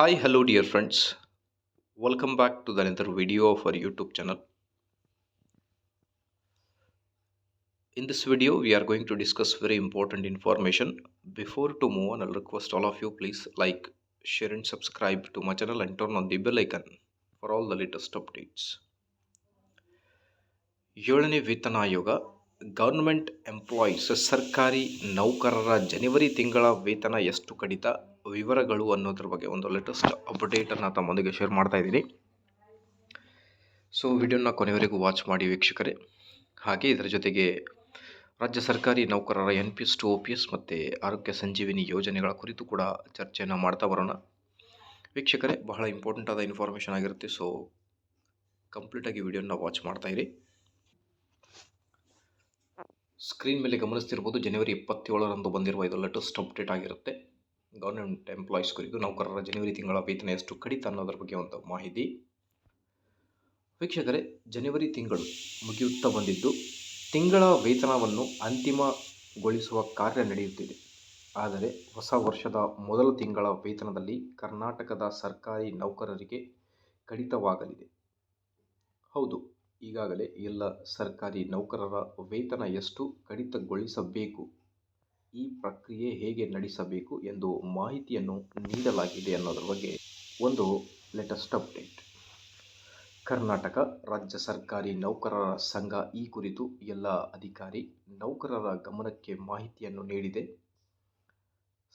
Hi, hello, dear friends. Welcome back to the another video of our YouTube channel. In this video, we are going to discuss very important information. Before to move on, I'll request all of you please like, share, and subscribe to my channel and turn on the bell icon for all the latest updates. ಏಳನೇ ವೇತನ ಆಯೋಗ government employees, ಸರ್ಕಾರಿ ನೌಕರರ ಜನವರಿ ತಿಂಗಳ ವೇತನ ಎಷ್ಟು ಕಡಿತ? ವಿವರಗಳು ಅನ್ನೋದ್ರ ಬಗ್ಗೆ ಒಂದು ಲೇಟೆಸ್ಟ್ ಅಪ್ಡೇಟನ್ನು ತಮ್ಮೊಂದಿಗೆ ಶೇರ್ ಮಾಡ್ತಾ ಇದ್ದೀನಿ. ಸೊ ವಿಡಿಯೋನ ಕೊನೆವರೆಗೂ ವಾಚ್ ಮಾಡಿ ವೀಕ್ಷಕರೇ. ಹಾಗೆ ಇದರ ಜೊತೆಗೆ ರಾಜ್ಯ ಸರ್ಕಾರಿ ನೌಕರರ N P S to O P S ಮತ್ತು ಆರೋಗ್ಯ ಸಂಜೀವಿನಿ ಯೋಜನೆಗಳ ಕುರಿತು ಕೂಡ ಚರ್ಚೆಯನ್ನು ಮಾಡ್ತಾ ಬರೋಣ. ವೀಕ್ಷಕರೇ, ಬಹಳ ಇಂಪಾರ್ಟೆಂಟ್ ಆದ ಇನ್ಫಾರ್ಮೇಷನ್ ಆಗಿರುತ್ತೆ. ಸೊ ಕಂಪ್ಲೀಟಾಗಿ ವಿಡಿಯೋನ ವಾಚ್ ಮಾಡ್ತಾಯಿರಿ ಸ್ಕ್ರೀನ್ ಮೇಲೆ ಗಮನಿಸ್ತಿರ್ಬೋದು, ಜನವರಿ ಇಪ್ಪತ್ತೇಳರಂದು ಬಂದಿರುವ ಇದು ಲೇಟೆಸ್ಟ್ ಅಪ್ಡೇಟ್ ಆಗಿರುತ್ತೆ. ಗೌರ್ಮೆಂಟ್ ಎಂಪ್ಲಾಯೀಸ್ ಕುರಿತು ನೌಕರರ ಜನವರಿ ತಿಂಗಳ ವೇತನ ಎಷ್ಟು ಕಡಿತ ಅನ್ನೋದ್ರ ಬಗ್ಗೆ ಒಂದು ಮಾಹಿತಿ. ವೀಕ್ಷಕರೇ, ಜನವರಿ ತಿಂಗಳು ಮುಗಿಯುತ್ತಾ ಬಂದಿದ್ದು, ತಿಂಗಳ ವೇತನವನ್ನು ಅಂತಿಮಗೊಳಿಸುವ ಕಾರ್ಯ ನಡೆಯುತ್ತಿದೆ. ಆದರೆ, ಹೊಸ ವರ್ಷದ ಮೊದಲ ತಿಂಗಳ ವೇತನದಲ್ಲಿ ಕರ್ನಾಟಕದ ಸರ್ಕಾರಿ ನೌಕರರಿಗೆ ಕಡಿತವಾಗಲಿದೆ. ಹೌದು ಈಗಾಗಲೇ ಎಲ್ಲ ಸರ್ಕಾರಿ ನೌಕರರ ವೇತನ ಎಷ್ಟು ಕಡಿತಗೊಳಿಸಬೇಕು? ಈ ಪ್ರಕ್ರಿಯೆ ಹೇಗೆ ನಡೆಸಬೇಕು ಎಂದು ಮಾಹಿತಿಯನ್ನು ನೀಡಲಾಗಿದೆ ಅನ್ನೋದ್ರ ಬಗ್ಗೆ ಒಂದು ಲೇಟೆಸ್ಟ್ ಅಪ್ಡೇಟ್ ಕರ್ನಾಟಕ ರಾಜ್ಯ ಸರ್ಕಾರಿ ನೌಕರರ ಸಂಘ ಈ ಕುರಿತು ಎಲ್ಲ ಅಧಿಕಾರಿ ನೌಕರರ ಗಮನಕ್ಕೆ ಮಾಹಿತಿಯನ್ನು ನೀಡಿದೆ.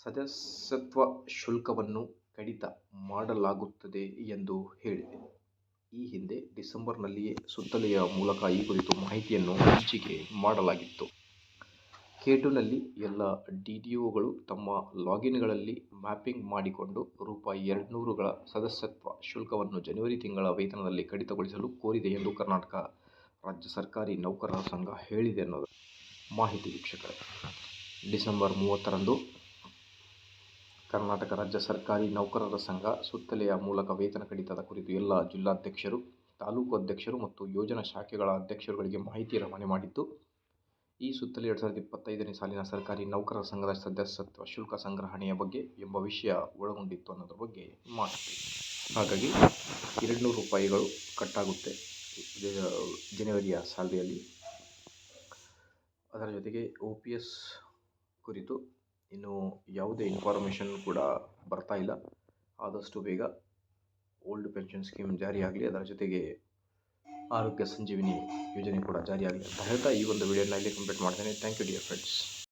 ಸದಸ್ಯತ್ವ ಶುಲ್ಕವನ್ನು ಕಡಿತ ಮಾಡಲಾಗುತ್ತದೆ ಎಂದು ಹೇಳಿದೆ. ಈ ಹಿಂದೆ ಡಿಸೆಂಬರ್ನಲ್ಲಿಯೇ ಸುತ್ತಲೆಯ ಮೂಲಕ ಈ ಕುರಿತು ಮಾಹಿತಿಯನ್ನು ಹಂಚಿಕೆ ಮಾಡಲಾಗಿತ್ತು. ಕೇಟುನಲ್ಲಿ ಎಲ್ಲ ಡಿ ಡಿ ಒಗಳು ತಮ್ಮ ಲಾಗಿನ್ಗಳಲ್ಲಿ ಮ್ಯಾಪಿಂಗ್ ಮಾಡಿಕೊಂಡು ರೂಪಾಯಿ ಎರಡುನೂರುಗಳ ಸದಸ್ಯತ್ವ ಶುಲ್ಕವನ್ನು ಜನವರಿ ತಿಂಗಳ ವೇತನದಲ್ಲಿ ಕಡಿತಗೊಳಿಸಲು ಕೋರಿದೆ ಎಂದು ಕರ್ನಾಟಕ ರಾಜ್ಯ ಸರ್ಕಾರಿ ನೌಕರರ ಸಂಘ ಹೇಳಿದೆ ಅನ್ನೋದು ಮಾಹಿತಿ ವೀಕ್ಷಕರೇ. ಡಿಸೆಂಬರ್ ಮೂವತ್ತರಂದು ಕರ್ನಾಟಕ ರಾಜ್ಯ ಸರ್ಕಾರಿ ನೌಕರರ ಸಂಘ ಸುತ್ತಲೆಯ ಮೂಲಕ ವೇತನ ಕಡಿತದ ಕುರಿತು ಎಲ್ಲ ಜಿಲ್ಲಾಧ್ಯಕ್ಷರು, ತಾಲೂಕು ಅಧ್ಯಕ್ಷರು ಮತ್ತು ಯೋಜನಾ ಶಾಖೆಗಳ ಅಧ್ಯಕ್ಷರುಗಳಿಗೆ ಮಾಹಿತಿ ರವಾನೆ ಮಾಡಿದ್ದು, ಈ ಸುತ್ತಲೇ ಎರಡು ಸಾವಿರದ ಇಪ್ಪತ್ತೈದನೇ ಸಾಲಿನ ಸರ್ಕಾರಿ ನೌಕರರ ಸಂಘದ ಸದಸ್ಯತ್ವ ಶುಲ್ಕ ಸಂಗ್ರಹಣೆಯ ಬಗ್ಗೆ ಎಂಬ ವಿಷಯ ಒಳಗೊಂಡಿತ್ತು ಅನ್ನೋದ್ರ ಬಗ್ಗೆ ಮಾಹಿತಿ. ಹಾಗಾಗಿ ಎರಡು ರೂಪಾಯಿಗಳು ಕಟ್ಟಾಗುತ್ತೆ ಜನವರಿಯ ಸ್ಯಾಲ್ರಿಯಲ್ಲಿ ಅದರ ಜೊತೆಗೆ ಒ ಪಿ ಎಸ್ ಕುರಿತು ಇನ್ನು ಯಾವುದೇ ಇನ್ಫಾರ್ಮೇಷನ್ ಕೂಡ ಬರ್ತಾ ಇಲ್ಲ. ಆದಷ್ಟು ಬೇಗ ಓಲ್ಡ್ ಪೆನ್ಷನ್ ಸ್ಕೀಮ್ ಜಾರಿಯಾಗಲಿ ಅದರ ಜೊತೆಗೆ ಆರೋಗ್ಯ ಸಂಜೀವಿನಿ ಯೋಜನೆ ಕೂಡ ಜಾರಿಯಾಗಲಿ ಅಂತ ಹೇಳ್ತಾ ಈ ಒಂದು ವಿಡಿಯೋನ ಇಲ್ಲಿ ಕಂಪ್ಲೀಟ್ ಮಾಡ್ತೇನೆ. Thank you dear friends